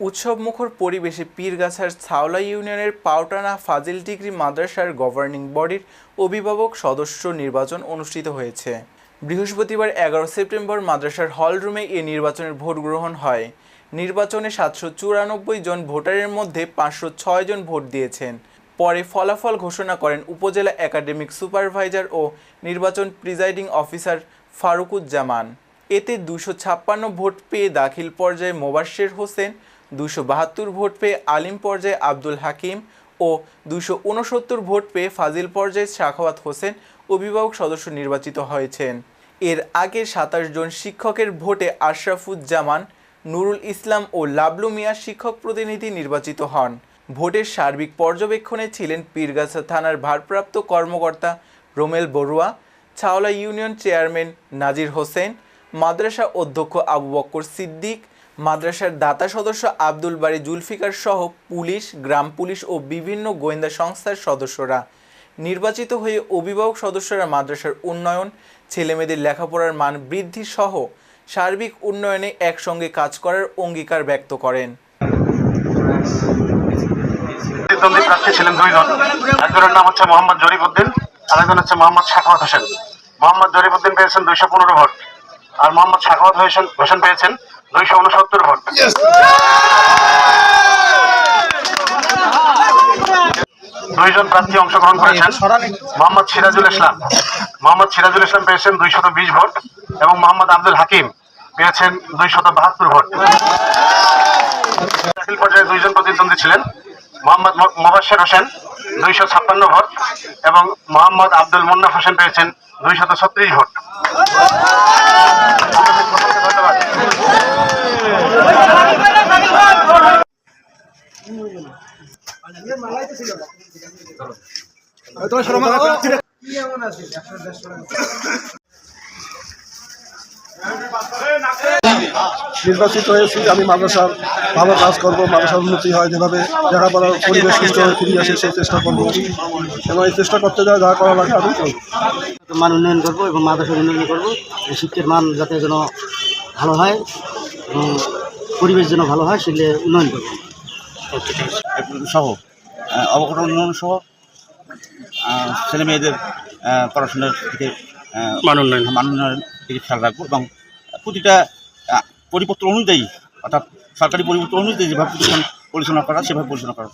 উৎসবমুখর পরিবেশে পীরগাছার ছাওলা ইউনিয়নের পাওটানা ফাজিল ডিগ্রি মাদ্রাসার গভর্নিং বডির অভিভাবক সদস্য নির্বাচন অনুষ্ঠিত হয়েছে। বৃহস্পতিবার এগারো সেপ্টেম্বর মাদ্রাসার হল রুমে এ নির্বাচনের ভোট গ্রহণ হয়। নির্বাচনে সাতশো চুরানব্বই জন ভোটারের মধ্যে পাঁচশো ছয় জন ভোট দিয়েছেন। পরে ফলাফল ঘোষণা করেন উপজেলা একাডেমিক সুপারভাইজার ও নির্বাচন প্রিজাইডিং অফিসার ফারুকুজ্জামান। এতে দুশো ছাপ্পান্ন ভোট পেয়ে দাখিল পর্যায়ে মোবাশ্বের হোসেন দুশো বাহাত্তর ভোট পেয়ে আলিম পর্যায়ে আব্দুল হাকিম ও দুশো ভোট পেয়ে ফাজিল পর্যায়ে শাখাওয়াত হোসেন অভিভাবক সদস্য নির্বাচিত হয়েছেন। এর আগে সাতাশ জন শিক্ষকের ভোটে আশরাফুজ্জামান, নুরুল ইসলাম ও লাবলু মিয়া শিক্ষক প্রতিনিধি নির্বাচিত হন। ভোটের সার্বিক পর্যবেক্ষণে ছিলেন পীরগাছা থানার ভারপ্রাপ্ত কর্মকর্তা রোমেল বড়ুয়া, ছাওলা ইউনিয়ন চেয়ারম্যান নাজির হোসেন, মাদ্রাসা অধ্যক্ষ আবু বক্কর সিদ্দিক মাদ্রাসার দাতা সদস্য আব্দুল বারী জুলফিকার সহ পুলিশ, গ্রাম পুলিশ ও বিভিন্ন গোয়েন্দা সংস্থার সদস্যরা। নির্বাচিত হয়ে অভিভাবক সদস্যরা মাদ্রাসার উন্নয়ন, ছেলেমেয়েদের লেখাপড়ার মান বৃদ্ধি সহ সার্বিক উন্নয়নে একসঙ্গে কাজ করার অঙ্গীকার ব্যক্ত করেন। প্রার্থী মোহাম্মদ জরিফ হোসেন। আর মোহাম্মদ শাখাওয়াত হোসেন হোসেন পেয়েছেন দুইশো উনসত্তর ভোট। দুইজন প্রার্থী অংশগ্রহণ করেছেন। মোহাম্মদ সিরাজুল ইসলাম। মোহাম্মদ সিরাজুল ইসলাম পেয়েছেন দুইশত বিশ ভোট এবং মোহাম্মদ আব্দুল হাকিম পেয়েছেন দুইশত বাহাত্তর ভোট। দাখিল পর্যায়ে দুইজন প্রতিদ্বন্দ্বী ছিলেন। মোহাম্মদ ম- মোবাশ্বের হোসেন দুইশো ছাপ্পান্ন ভোট এবং মোহাম্মদ আব্দুল মুন্নাফ হোসেন পেয়েছেন দুইশত ছত্রিশ ভোট। নির্বাচিত হয়েছি আমি মাদ্রাসার ভালো কাজ করব মাদ্রাসার উন্নতি হয় যেভাবে যারা লেখাপড়ার পরিবেশ সুস্থ হয়ে ফিরিয়ে আসে সেই চেষ্টা করব। এবং এই চেষ্টা করতে যা যা করা লাগে আমি করব। মান উন্নয়ন করব এবং মাদ্রাসার উন্নয়ন করব এই শিক্ষার মান যাতে যেন ভালো হয় এবং পরিবেশ যেন ভালো হয় সেগুলো উন্নয়ন করব। সহ। অবকাঠামো উন্নয়ন সহ ছেলে মেয়েদের পড়াশোনার দিকে মান উন্নয়ন। মান উন্নয়নের দিকে খেয়াল রাখব এবং প্রতিটা পরিপত্র অনুযায়ী অর্থাৎ সরকারি পরিপত্র অনুযায়ী যেভাবে প্রতিষ্ঠান পরিচালনা করা সেভাবে পরিচালনা করা।